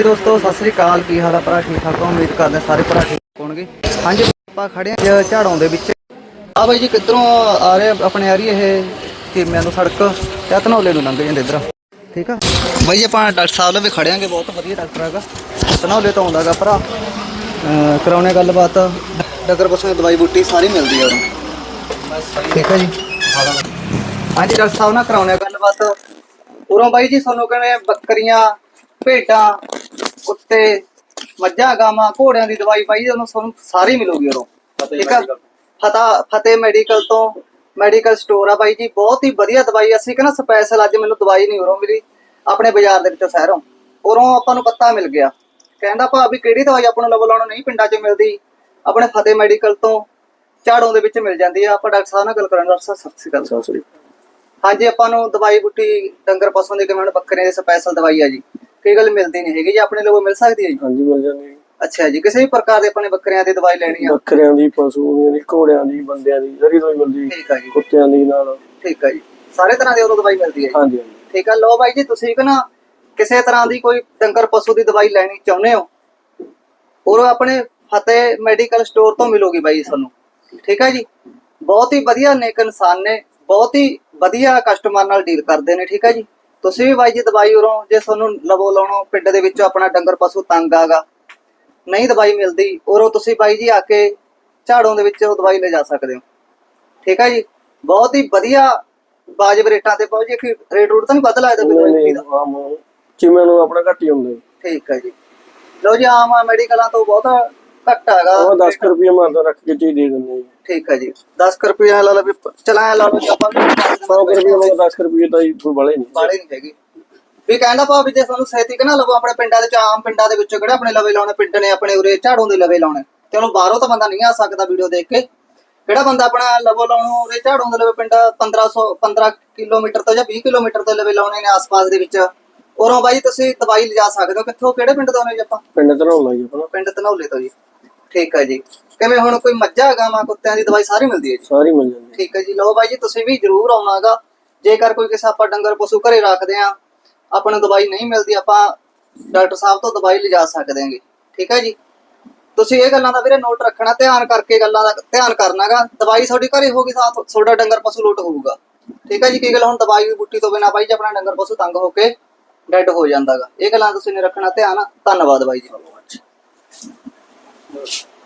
ਹਾਂਜੀ ਦੋਸਤੋ, ਸਤਿ ਸ੍ਰੀ ਅਕਾਲ। ਕੀ ਹਾਲ ਆ ਭਰਾ? ਠੀਕ ਠਾਕ ਹੋ? ਉਮੀਦ ਕਰਦੇ ਹਾਂ ਸਾਰੇ ਭਰਾ ਠੀਕ ਹੋਣਗੇ। ਹਾਂਜੀ, ਆਪਾਂ ਖੜੇ ਹਾਂ ਝਾੜੋਂ ਦੇ ਵਿੱਚ। ਆ ਬਾਈ ਜੀ, ਕਿੱਧਰੋਂ ਆ ਰਹੇ ਆਪਣੇ ਆ ਰਹੀ ਇਹ ਕੀਮਿਆਂ ਤੋਂ ਸੜਕ? ਤੇ ਧਨੌਲੇ ਨੂੰ ਲੰਘ ਜਾਂਦੇ ਇਧਰ। ਠੀਕ ਆ? ਬਾਈ ਜੀ, ਆਪਾਂ ਡਾਕਟਰ ਸਾਹਿਬ ਲਵੇ ਖੜੇ ਆਂਗੇ ਬਹੁਤ ਵਧੀਆ ਡਾਕਟਰ ਹੈਗਾ। ਧਨੌਲੇ ਤੋਂ ਆਉਂਦਾਗਾ ਭਰਾ। ਕਰਾਉਣੇ ਗੱਲਬਾਤ। ਡਾਕਟਰ ਬਸੋਂ ਦਵਾਈ ਬੂਟੀ ਸਾਰੀ ਮਿਲਦੀ ਆ ਉਰੋਂ ਠੀਕ ਆ ਜੀ। ਹਾਂਜੀ, ਡਾਕਟਰ ਸਾਹਿਬ ਨਾਲ ਕਰਾਉਣੇ ਗੱਲਬਾਤ। ਉਰੋਂ ਬਾਈ ਜੀ, ਤੁਹਾਨੂੰ ਕਹਿੰਦੇ ਬੱਕਰੀਆਂ, ਭੇਡਾਂ ਕੁੱਤੇ ਮੱਝਾਂ ਗਾਵਾਂ ਘੋੜਿਆਂ ਦੀ ਦਵਾਈ ਜੀ ਉਹਨੂੰ ਤੁਹਾਨੂੰ ਸਾਰੀ ਮਿਲੂਗੀ ਉਰੋਂ ਠੀਕ ਆ ਫਤਾ ਫਤਿਹ ਮੈਡੀਕਲ ਤੋਂ ਮੈਡੀਕਲ ਸਟੋਰ ਆ ਬਾਈ ਜੀ ਬਹੁਤ ਹੀ ਵਧੀਆ ਦਵਾਈ ਅਸੀਂ ਕਹਿੰਦਾ ਸਪੈਸ਼ਲ ਅੱਜ ਮੈਨੂੰ ਦਵਾਈ ਨਹੀਂ ਉਰੋਂ ਮਿਲੀ। ਆਪਣੇ ਬਾਜ਼ਾਰ ਦੇ ਵਿੱਚੋਂ ਸ਼ਹਿਰੋਂ। ਉਰੋਂ ਆਪਾਂ ਨੂੰ ਪਤਾ ਮਿਲ ਗਿਆ। ਕਹਿੰਦਾ ਭਾ ਵੀ ਕਿਹੜੀ ਦਵਾਈ ਆਪਾਂ ਨੂੰ ਲਵ ਲਾਉਣ ਨਹੀਂ ਪਿੰਡਾਂ 'ਚ ਮਿਲਦੀ? ਆਪਣੇ ਫਤਿਹ ਮੈਡੀਕਲ ਤੋਂ ਝਾੜੋਂ ਦੇ ਵਿੱਚ ਮਿਲ ਜਾਂਦੀ ਆ। ਆਪਾਂ ਡਾਕਟਰ ਸਾਹਿਬ ਨਾਲ ਗੱਲ ਡਾਕਟਰ ਸਾਹਿਬ ਸਤਿ ਸ਼੍ਰੀ ਅਕਾਲ। ਸਤਿ ਸ੍ਰੀ ਹਾਂਜੀ ਆਪਾਂ ਨੂੰ ਦਵਾਈ ਬੁੱਟੀ ਡੰਗਰ ਪਸ਼ੂਆਂ ਦੀ ਕਿਵੇਂ ਬੱਕਰੇ ਦੀ ਸਪੈਸ਼ਲ ਦਵਾਈ ਆ ਜੀ। ਕਈ ਗੱਲ ਮਿਲਦੀ ਨਹੀਂ ਹੈਗੀ ਜੀ ਆਪਣੇ ਲੋਕੋ ਮਿਲ ਸਕਦੀ ਹੈ ਜੀ। ਹਾਂਜੀ ਮਿਲ ਜਾਂਦੀ ਹੈ। ਅੱਛਾ ਜੀ ਕਿਸੇ ਵੀ ਪ੍ਰਕਾਰ ਦੇ ਆਪਣੇ ਬੱਕਰਿਆਂ ਦੀ ਦਵਾਈ ਲੈਣੀ ਆ? ਬੱਕਰਿਆਂ ਦੀ ਪਸ਼ੂਆਂ ਦੀ ਘੋੜਿਆਂ ਦੀ ਬੰਦਿਆਂ ਦੀ ਜਿਹੜੀ ਕੋਈ ਮਿਲਦੀ ਠੀਕ ਆ ਜੀ। ਕੁੱਤਿਆਂ ਦੀ ਨਾਲ। ਠੀਕ ਆ ਜੀ। ਸਾਰੇ ਤਰ੍ਹਾਂ ਦੀ ਉਦੋਂ ਦਵਾਈ ਮਿਲਦੀ ਹੈ। ਹਾਂਜੀ ਹਾਂਜੀ। ਠੀਕ ਆ ਲੋ ਬਾਈ ਜੀ ਤੁਸੀਂ ਕਿ ਨਾ ਕਿਸੇ ਤਰ੍ਹਾਂ ਦੀ ਕੋਈ ਡੰਗਰ ਪਸ਼ੂ ਦੀ ਦਵਾਈ ਲੈਣੀ ਚਾਹੁੰਦੇ ਹੋ ਉਹ ਆਪਣੇ ਫਤਿਹ ਮੈਡੀਕਲ ਸਟੋਰ ਤੋਂ ਮਿਲੂਗੀ ਬਾਈ ਤੁਹਾਨੂੰ। ਠੀਕ ਹੈ ਜੀ। ਬਹੁਤ ਹੀ ਵਧੀਆ ਨੇਕ ਇਨਸਾਨ ਨੇ ਬਹੁਤ ਹੀ ਵਧੀਆ ਕਸਟਮਰ ਨਾਲ ਡੀਲ ਕਰਦੇ ਨੇ ਠੀਕ ਹੈ ਜੀ। ਤੁਸੀਂ ਵੀ ਬਾਈ ਜੀ ਦਵਾਈ ਉਰੋਂ ਜੇ ਤੁਹਾਨੂੰ ਲਵੋ ਲਾਉਣੋ ਪਿੰਡ ਦੇ ਵਿੱਚੋਂ ਆਪਣਾ ਡੰਗਰ ਪਸ਼ੂ ਤੰਗ ਆਗਾ ਨਹੀਂ ਦਵਾਈ ਮਿਲਦੀ ਉਰੋਂ ਤੁਸੀਂ ਬਾਈ ਜੀ ਆ ਕੇ ਝਾੜੋਂ ਦੇ ਵਿੱਚ ਉਹ ਦਵਾਈ ਲੈ ਜਾ ਸਕਦੇ ਹੋ। ਠੀਕ ਹੈ ਜੀ? ਬਹੁਤ ਹੀ ਵਧੀਆ ਵਾਜਬ ਰੇਟਾਂ ਤੇ ਪਹੁੰਚੇ ਕਿ ਰੇਟ ਰੂਟ ਤਾਂ ਨਹੀਂ ਵੱਧ ਲੱਗਦਾ ਨਹੀਂ ਦਾ ਕਿਵੇਂ ਨੂੰ ਆਪਣਾ ਘੱਟ ਹੀ ਹੁੰਦਾ। ਠੀਕ ਹੈ ਜੀ। ਲਓ ਜੀ ਆਮ ਮੈਡੀਕਲਾਂ ਤੋਂ ਬਹੁਤ ਘੱਟ ਹੈਗਾ। ਉਹ 10 ਰੁਪਏ ਮਾਰਦਾ ਰੱਖ ਕੇ ਚੀਜ਼ ਦੇ ਦਿੰਦੇ ਜੀ। ਠੀਕ ਹੈ ਜੀ। 10 ਰੁਪਏ ਲਾ ਲਓ ਵੀ ਚਲਾਇਆ ਲਾ ਲਓ ਜੀ ਆਪਾਂ ਵੀ 100 ਰੁਪਏ ਮਤਲਬ 10 ਰੁਪਏ ਤਾਂ ਹੀ ਕੋਈ ਬੜੇ ਨਹੀਂ। ਬਾੜੇ ਨਹੀਂ ਹੈਗੀ। ਵੀ ਕਹਿੰਦਾ ਭਾਵ ਵੀ ਜੇ ਤੁਹਾਨੂੰ ਸਹਿਤੀ ਕਿ ਨਾ ਲਵੋ ਆਪਣੇ ਪਿੰਡਾਂ ਦੇ ਵਿੱਚ ਆਮ ਪਿੰਡਾਂ ਦੇ ਵਿੱਚੋਂ ਕਿਹੜੇ ਆਪਣੇ ਲਵੇ ਲਾਉਣੇ ਪਿੰਡ ਨੇ ਆਪਣੇ ਉਰੇ ਝਾੜੋਂ ਦੇ ਲਵੇ ਲਾਉਣੇ। ਤੇ ਉਹਨੂੰ ਬਾਹਰੋਂ ਤਾਂ ਬੰਦਾ ਨਹੀਂ ਆ ਸਕਦਾ ਵੀਡੀਓ ਦੇਖ ਕੇ। ਕਿਹੜਾ ਬੰਦਾ ਆਪਣਾ ਲਵੋ ਲਾਉਣੋਂ ਉਰੇ ਝਾੜੋਂ ਦੇ ਲਵੇ ਪਿੰਡ 1500 15 ਕਿਲੋਮੀਟਰ ਤੋਂ ਜਾਂ 20 ਕਿਲੋਮੀਟਰ ਤੋਂ ਲਵੇ ਲਾਉਣੇ ਨੇ ਆਸ-ਪਾਸ ਦੇ ਵਿੱਚ। ਉਰੋਂ ਬਾਈ ਤੁਸੀਂ ਦਵਾਈ ਲਿਜਾ ਸਕਦੇ ਹੋ। ਕਿੱਥੋਂ ਕਿਹੜੇ ਪਿੰਡ ਤੋਂ ਆਉਣੇ ਜੀ ਆਪਾਂ? ਪਿੰਡ ਤੇ ਨਾ ਜੀ ਆਪਣਾ। ਪਿੰਡ ਧਨੌਲੇ ਤੋਂ ਜੀ। ਠੀਕ ਹੈ ਜੀ। ਕਿਵੇਂ ਹੁਣ ਕੋਈ ਮੱਝਾਂ ਗਾਵਾਂ ਕੁੱਤਿਆਂ ਦੀ ਦਵਾਈ ਸਾਰੀ ਮਿਲਦੀ ਹੈ ਜੀ? ਸਾਰੀ ਮਿਲ ਜਾਂਦੀ ਠੀਕ ਹੈ ਜੀ। ਲਓ ਬਾਈ ਜੀ ਤੁਸੀਂ ਵੀ ਜਰੂਰ ਆਉਣਾਗਾ। ਜੇਕਰ ਕੋਈ ਕਿਸੇ ਆਪਾਂ ਡੰਗਰ ਪਸ਼ੂ ਘਰੇ ਰੱਖਦੇ ਆ ਆਪਾਂ ਨੂੰ ਦਵਾਈ ਨਹੀਂ ਮਿਲਦੀ ਆਪਾਂ ਡਾਕਟਰ ਸਾਹਿਬ ਤੋਂ ਦਵਾਈ ਲਿਜਾ ਸਕਦੇ ਹਾਂਗੇ। ਠੀਕ ਹੈ ਜੀ। ਤੁਸੀਂ ਇਹ ਗੱਲਾਂ ਦਾ ਵੀਰੇ ਨੋਟ ਰੱਖਣਾ ਧਿਆਨ ਕਰਕੇ ਗੱਲਾਂ ਦਾ ਧਿਆਨ ਕਰਨਾਗਾ। ਦਵਾਈ ਤੁਹਾਡੀ ਘਰੇ ਹੋਗੀ ਤਾਂ ਤੁਹਾਡਾ ਡੰਗਰ ਪਸ਼ੂ ਲੁੱਟ ਹੋਊਗਾ। ਠੀਕ ਹੈ ਜੀ ਕੀ ਗੱਲ ਹੁਣ ਦਵਾਈ ਬੁੱਟੀ ਤੋਂ ਬਿਨਾ ਬਾਈ ਜੀ ਆਪਣਾ ਡੰਗਰ ਪਸ਼ੂ ਤੰਗ ਹੋ ਕੇ ਡੈਡ ਹੋ ਜਾਂਦਾਗਾ। ਇਹ ਗੱਲਾਂ ਤੁਸੀਂ ਨੇ ਰੱਖਣਾ ਧਿਆਨ। ਧੰਨਵਾਦ ਬਾਈ ਜੀ। Look.